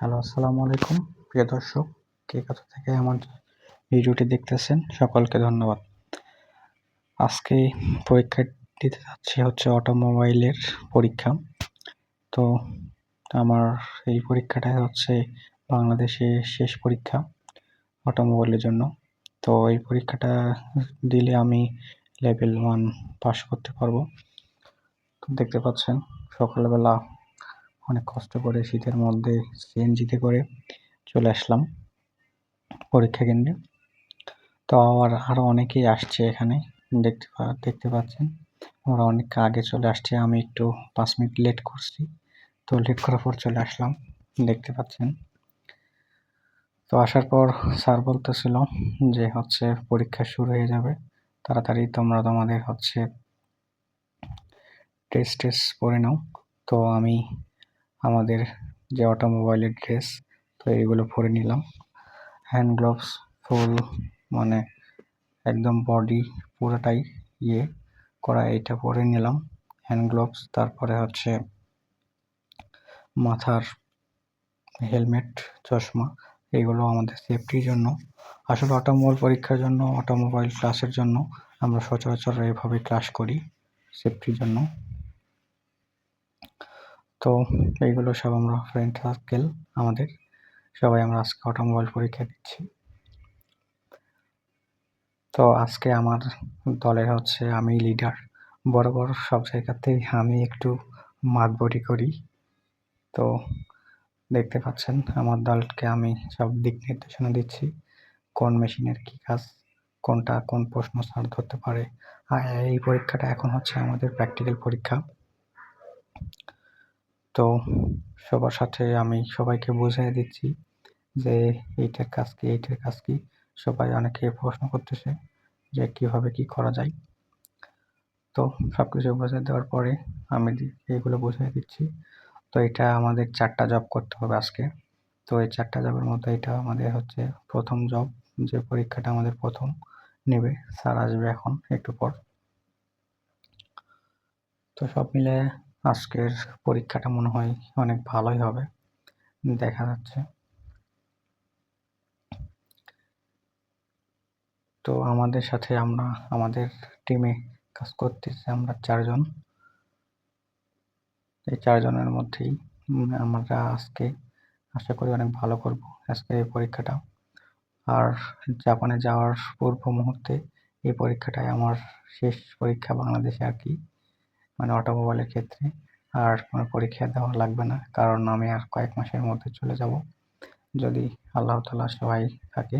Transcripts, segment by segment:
Hello, আসসালামু আলাইকুম। প্রিয় দর্শক, কে কোথা থেকে আমার ভিডিওটি দেখতেছেন, সকলকে ধন্যবাদ। আজকে পরীক্ষা দিতে যাচ্ছি হচ্ছে অটোমোবাইলের পরীক্ষা। তো আমার এই পরীক্ষাটা হচ্ছে বাংলাদেশে শেষ পরীক্ষা অটোমোবাইলের জন্য। তো এই পরীক্ষাটা দিলে আমি লেভেল ওয়ান পাস করতে পারব। দেখতে পাচ্ছেন, সকালবেলা অনেক কষ্ট করে শীতের মধ্যে সিএনজিতে করে চলে আসলাম পরীক্ষা কেন্দ্রে। তো আবার আরও অনেকেই আসছে এখানে, দেখতে দেখতে পাচ্ছেন। আমরা অনেক আগে চলে আসছে, আমি একটু পাঁচ মিনিট লেট করছি। তো লেট করার পর চলে আসলাম, দেখতে পাচ্ছেন। তো আসার পর স্যার বলতেছিল যে হচ্ছে পরীক্ষা শুরু হয়ে যাবে, তাড়াতাড়ি তোমরা তোমাদের হচ্ছে টেস্ট টেস্ট পড়ে নাও। তো আমি আমাদের যে অটোমোবাইলের ড্রেস তো এইগুলো পরে নিলাম। হ্যান্ড গ্লোভস ফুল মানে একদম বডি পুরোটাই ইয়ে করা, এইটা পরে নিলাম। হ্যান্ড গ্লোভস তারপরে হচ্ছে মাথার হেলমেট চশমা, এগুলো আমাদের সেফটির জন্য। আসলে অটোমোবাইল পরীক্ষার জন্য অটোমোবাইল ক্লাসের জন্য আমরা সচরাচর এভাবে ক্লাস করি সেফটির জন্য। তো এইগুলো সব আমরা ফ্রেন্ড সার্কেল আমাদের। সবাই আমরা আজকে অটোমোবাইল পরীক্ষা দিচ্ছি। তো আজকে আমার দলের হচ্ছে আমি লিডার বড় বড় সব জায়গাতেই আমি একটু মাতবরি করি। তো দেখতে পাচ্ছেন আমার দলকে আমি সব দিক নির্দেশনা দিচ্ছি। কোন মেশিনের কি কাজ, কোনটা কোন প্রশ্ন স্যার ধরতে পারে। আর এই পরীক্ষাটা এখন হচ্ছে আমাদের প্র্যাকটিক্যাল পরীক্ষা। তো সবার সাথে আমি সবাইকে বুঝিয়ে দিচ্ছি যে এইটার কাজ কি, এইটার কাজ কি। সবাই অনেকে প্রশ্ন করতেছে যে কীভাবে কি করা যায়। তো সব কিছু বুঝিয়ে দেওয়ার পরে আমি এইগুলো বুঝিয়ে দিচ্ছি। তো এটা আমাদের চারটা জব করতে হবে আজকে। তো এই চারটা জবের মধ্যে এটা আমাদের হচ্ছে প্রথম জব যে পরীক্ষাটা আমাদের প্রথম নেবে। স্যার আসবে এখন একটু পর। তো সব মিলে আজকের পরীক্ষাটা মনে হয় অনেক ভালোই হবে। দেখা যাচ্ছে। তো আমাদের সাথে আমরা, আমাদের টিমে কাজ করতেছি আমরা চারজন। এই চারজনের মধ্যেই আমরা আজকে, আশা করি অনেক ভালো করব আজকে এই পরীক্ষাটা। আর জাপানে যাওয়ার পূর্ব মুহূর্তে এই পরীক্ষাটাই আমার শেষ পরীক্ষা বাংলাদেশে আর কি। মানে অটোমোবাইলের ক্ষেত্রে আর কোনো পরীক্ষা দেওয়া লাগবে না, কারণ আমি আর কয়েক মাসের মধ্যে চলে যাব। যদি আল্লাহ তালা সবাই থাকে।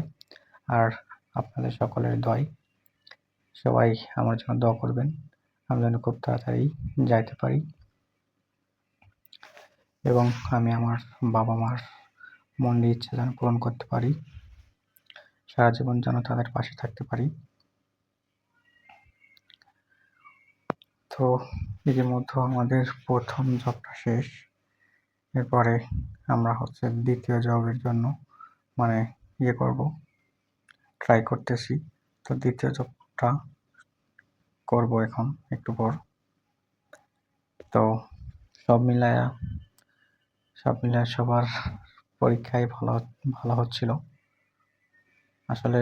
আর আপনাদের সকলের দয় সবাই আমার জন্য দোয়া করবেন। আমি যেন খুব তাড়াতাড়ি যাইতে পারি। এবং আমি আমার বাবা মার মনের ইচ্ছা যেন পূরণ করতে পারি। সারা জীবন যেন তাদের পাশে থাকতে পারি। তো ইতিমধ্যে আমাদের প্রথম জবটা শেষ। এরপরে আমরা হচ্ছে দ্বিতীয় জবের জন্য মানে ইয়ে করব ট্রাই করতেছি। তো দ্বিতীয় জবটা করব এখন একটু পর। তো সব মিলায়া, সব মিলায় সবার পরীক্ষায় ভালো ভালো হচ্ছিল। আসলে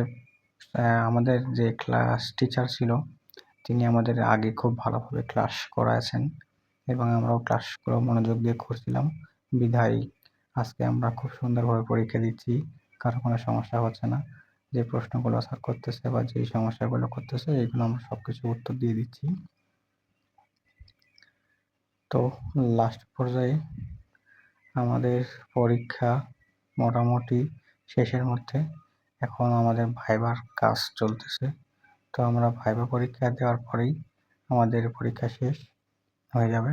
আমাদের যে ক্লাস টিচার ছিল তিনি আমাদের আগে খুব ভালোভাবে ক্লাস করাইছেন এবং আমরাও ক্লাসগুলো মনোযোগ দিয়ে করছিলাম। বিধায় আজকে আমরা খুব সুন্দরভাবে পরীক্ষা দিচ্ছি, কারও কোনো সমস্যা হচ্ছে না। যে প্রশ্নগুলো স্যার করতেছে বা যেই সমস্যাগুলো করতেছে, এগুলো আমরা সব কিছু উত্তর দিয়ে দিচ্ছি। তো লাস্ট পর্যায়ে আমাদের পরীক্ষা মোটামুটি শেষের মধ্যে এখন আমাদের ভাইবার কাজ চলতেছে। তো আমরা ভাইবা পরীক্ষা দেওয়ার পরেই আমাদের পরীক্ষা শেষ হয়ে যাবে।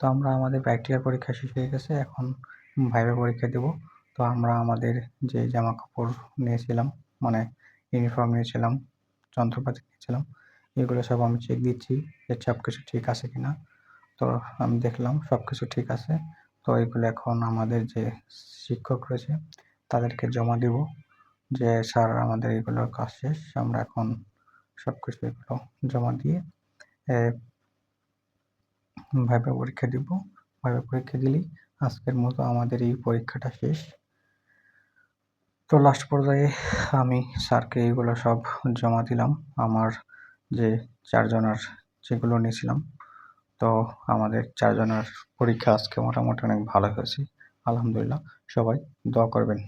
তো আমরা আমাদের প্র্যাকটিক্যাল পরীক্ষা শেষ হয়ে গেছে, এখন ভাইবা পরীক্ষা দেব। তো আমরা আমাদের যে জামা কাপড় নিয়েছিলাম মানে ইউনিফর্ম নিয়েছিলাম, যন্ত্রপাতি নিয়েছিলাম, এগুলো সব আমি চেক দিচ্ছি যে সব কিছু ঠিক আছে কিনা। তো আমি দেখলাম সব কিছু ঠিক আছে, তো এগুলো এখন আমাদের যে শিক্ষক রয়েছে, তাদেরকে জমা দেব যে, স্যার, আমাদের এগুলোর কাজ শেষ, আমরা এখন সব কিছু এগুলো জমা দিয়ে ভাইবা পরীক্ষা দিব। ভাইবা পরীক্ষা দিলেই আজকের মতো আমাদের এই পরীক্ষাটা শেষ। তো লাস্ট পর্যায়ে আমি স্যারকে এইগুলো সব জমা দিলাম। আমার যে চারজনার যেগুলো নিয়েছিলাম, তো আমাদের চারজনের পরীক্ষা আজকে মোটামুটি অনেক ভালো হয়েছে। আলহামদুলিল্লাহ, সবাই দোয়া করবেন।